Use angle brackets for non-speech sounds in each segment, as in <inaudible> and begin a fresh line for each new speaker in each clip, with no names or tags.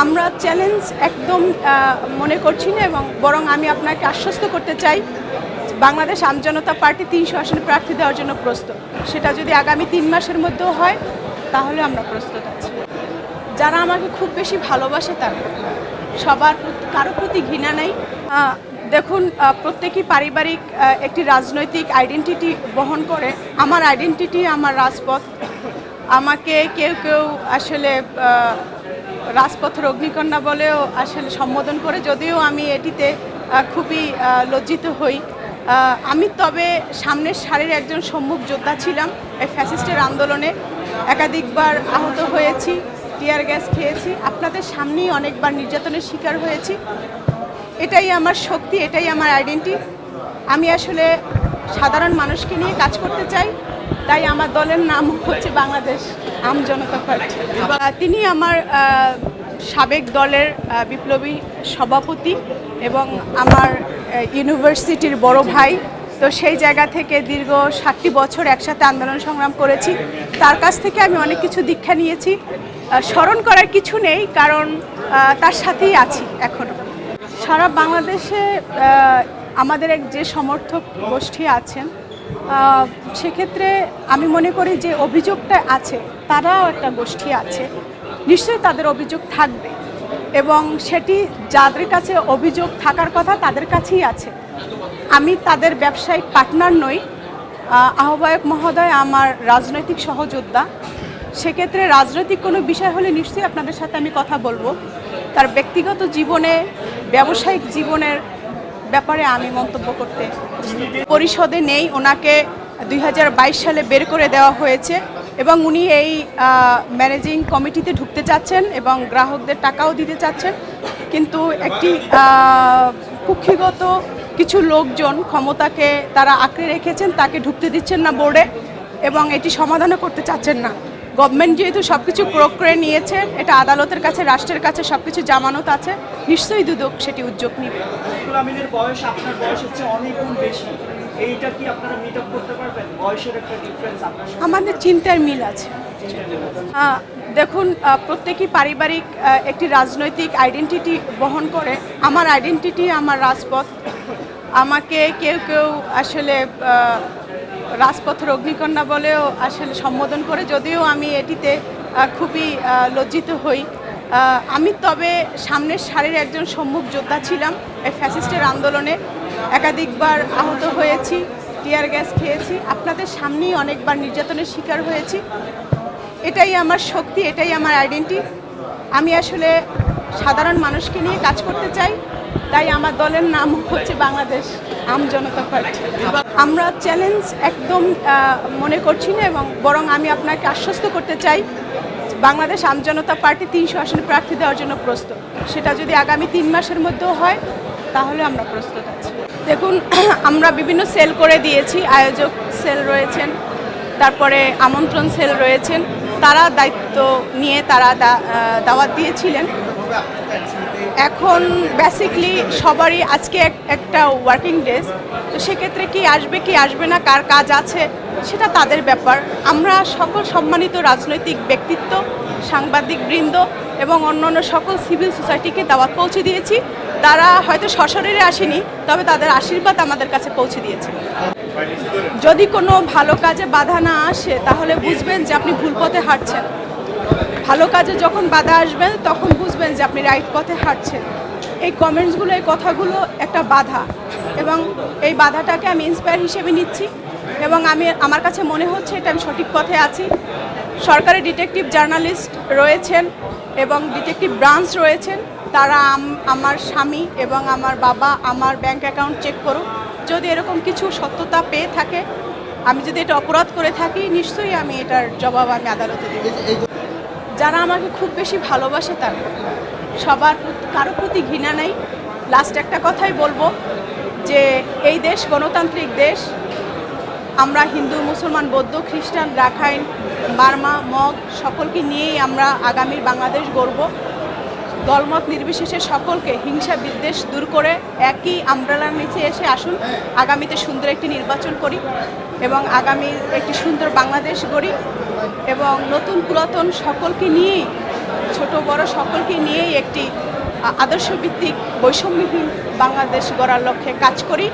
আমরা চ্যালেঞ্জ একদম মনে করছি না এবং বরং আমি আপনাকে আশ্বস্ত করতে চাই, বাংলাদেশ আমজনতা পার্টি তিনশো আসনে প্রার্থী দেওয়ার জন্য প্রস্তুত। সেটা যদি আগামী তিন মাসের মধ্যেও হয়, তাহলে আমরা প্রস্তুত আছি। যারা আমাকে খুব বেশি ভালোবাসে তারা, সবার কারও প্রতি ঘৃণা নেই। দেখুন প্রত্যেকই পারিবারিক একটি রাজনৈতিক আইডেন্টিটি বহন করে। আমার আইডেন্টিটি আমার রাজপথ। আমাকে কেউ কেউ আসলে রাজপথের অগ্নিকন্যা বলেও আসলে সম্বোধন করে, যদিও আমি এটিতে খুবই লজ্জিত হই। আমি তবে সামনের সারির একজন সম্মুখ যোদ্ধা ছিলাম এই ফ্যাসিস্টের আন্দোলনে। একাধিকবার আহত হয়েছি, টিয়ার গ্যাস খেয়েছি। আপনাদের সামনেই অনেকবার নির্যাতনের শিকার হয়েছি। এটাই আমার শক্তি, এটাই আমার আইডেন্টি। আমি আসলে সাধারণ মানুষকে নিয়ে কাজ করতে চাই। তাই আমার দলের নাম হচ্ছে বাংলাদেশ আম জনতা পার্টি। তিনি আমার সাবেক দলের বিপ্লবী সভাপতি এবং আমার ইউনিভার্সিটির বড় ভাই। তো সেই জায়গা থেকে দীর্ঘ ষাটটি বছর একসাথে আন্দোলন সংগ্রাম করেছি। তার কাছ থেকে আমি অনেক কিছু দীক্ষা নিয়েছি। স্মরণ করার কিছু নেই, কারণ তার সাথেই আছি এখনও সারা বাংলাদেশে আমাদের এক যে সমর্থক গোষ্ঠী আছেন সেক্ষেত্রে আমি মনে করি যে অভিযোগটা আছে, তারাও একটা গোষ্ঠী আছে, নিশ্চয়ই তাদের অভিযোগ থাকবে। এবং সেটি যাদের কাছে অভিযোগ থাকার কথা তাদের কাছেই আছে। আমি তাদের ব্যবসায়িক পার্টনার নই। আহ্বায়ক মহোদয় আমার রাজনৈতিক সহযোদ্ধা। সেক্ষেত্রে রাজনৈতিক কোনো বিষয় হলে নিশ্চয়ই আপনাদের সাথে আমি কথা বলব। তার ব্যক্তিগত জীবনে, ব্যবসায়িক জীবনের ব্যাপারে আমি মন্তব্য করতে পরিষদে নেই। ওনাকে দুই হাজার বাইশ সালে বের করে দেওয়া হয়েছে এবং উনি এই ম্যানেজিং কমিটিতে ঢুকতে চাচ্ছেন এবং গ্রাহকদের টাকাও দিতে চাচ্ছেন। কিন্তু একটি কুক্ষিগত কিছু লোকজন ক্ষমতাকে তারা আঁকড়ে রেখেছেন, তাকে ঢুকতে দিচ্ছেন না বোর্ডে এবং এটি সমাধানও করতে চাচ্ছেন না। গভর্নমেন্ট যেহেতু সব কিছু প্রয়োগ করে নিয়েছে এটা আদালতের কাছে রাষ্ট্রের কাছে সব কিছু জামানত আছে নিশ্চয়ই দুদক সেটি উদ্যোগ নিবে।
বয়স আপনার বয়সের চেয়ে অনেক গুণ বেশি। এইটা কি আপনারা মিট আপ করতে পারবেন? বয়সের একটা ডিফারেন্স আপনার
আমাদের চিন্তার মিল আছে। দেখুন প্রত্যেকই পারিবারিক একটি রাজনৈতিক আইডেন্টিটি বহন করে। আমার আইডেন্টিটি আমার রাজপথ। আমাকে কেউ কেউ আসলে রাজপথের অগ্নিকন্যা বলেও আসলে সম্বোধন করে, যদিও আমি এটিতে খুবই লজ্জিত হই। আমি তবে সামনের সারির একজন সম্মুখ যোদ্ধা ছিলাম এই ফ্যাসিস্টের আন্দোলনে। একাধিকবার আহত হয়েছি, টিয়ার গ্যাস খেয়েছি। আপনাদের সামনেই অনেকবার নির্যাতনের শিকার হয়েছি। এটাই আমার শক্তি, এটাই আমার আইডেন্টি। আমি আসলে সাধারণ মানুষকে নিয়ে কাজ করতে চাই। তাই আমার দলের নাম হচ্ছে বাংলাদেশ আম জনতা পার্টি। আমরা চ্যালেঞ্জ একদম মনে করছি না এবং বরং আমি আপনাকে আশ্বস্ত করতে চাই, বাংলাদেশ আম জনতা পার্টি তিনশো আসনে প্রার্থী দেওয়ার জন্য প্রস্তুত। সেটা যদি আগামী তিন মাসের মধ্যেও হয়, তাহলে আমরা প্রস্তুত আছি। দেখুন, <clears throat> আমরা বিভিন্ন সেল করে দিয়েছি, আয়োজক সেল রয়েছেন, তারপরে আমন্ত্রণ সেল রয়েছেন, তারা দায়িত্ব নিয়ে তারা দাওয়াত দিয়েছিলেন। এখন বেসিকলি সবারই আজকে এক- একটা ওয়ার্কিং ডেজ তো সেক্ষেত্রে কি আসবে কি আসবে না, কার কাজ আছে, সেটা তাদের ব্যাপার। আমরা সকল সম্মানিত রাজনৈতিক ব্যক্তিত্ব, সাংবাদিক বৃন্দ এবং অন্যান্য সকল সিভিল সোসাইটিকে দাওয়াত পৌঁছে দিয়েছি। তারা হয়তো সশরীরে আসেনি, তবে তাদের আশীর্বাদ আমাদের কাছে পৌঁছে দিয়েছে। যদি কোনো ভালো কাজে বাধা না আসে, তাহলে বুঝবেন যে আপনি ভুল পথে হাঁটছেন। ভালো কাজে যখন বাধা আসবে, তখন বুঝবেন যে আপনি রাইট পথে হাঁটছেন। এই কমেন্টসগুলো এই কথাগুলো একটা বাধা এবং এই বাধাটাকে আমি ইন্সপায়ার হিসেবে নিচ্ছি এবং আমি, আমার কাছে মনে হচ্ছে এটা আমি সঠিক পথে আছি। সরকারি ডিটেকটিভ জার্নালিস্ট রয়েছেন এবং ডিটেকটিভ ব্রাঞ্চ রয়েছেন। তারা আমার স্বামী এবং আমার বাবা আমার ব্যাংক অ্যাকাউন্ট চেক করুক। যদি এরকম কিছু সত্যতা পেয়ে থাকে, আমি যদি এটা অপরাধ করে থাকি, নিশ্চয়ই আমি এটার জবাব আমি আদালতে দেব। যারা আমাকে খুব বেশি ভালোবাসে তারা। সবার কারও প্রতি ঘৃণা নেই। লাস্ট একটা কথাই বলব যে, এই দেশ গণতান্ত্রিক দেশ। আমরা হিন্দু, মুসলমান, বৌদ্ধ, খ্রিস্টান, রাখাইন, বার্মা, মগ, সকলকে নিয়েই আমরা আগামীর বাংলাদেশ গড়ব। দলমত নির্বিশেষে সকলকে হিংসা বিদ্বেষ দূর করে একই আমব্রেলার নিচে এসে আসুন। আগামীতে সুন্দর একটি নির্বাচন করি এবং আগামী একটি সুন্দর বাংলাদেশ গড়ি। এবং নতুন পুরাতন সকলকে নিয়ে ছোট বড় সকলকে নিয়ে একটি আদর্শভিত্তিক বৈষম্যহীন বাংলাদেশ গড়ার লক্ষ্যে কাজ করি।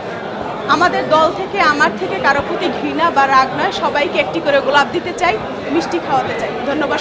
আমাদের দল থেকে, আমার থেকে কারও প্রতি ঘৃণা বা রাগ নয়, সবাইকে একটি করে গোলাপ দিতে চাই, মিষ্টি খাওয়াতে চাই। ধন্যবাদ।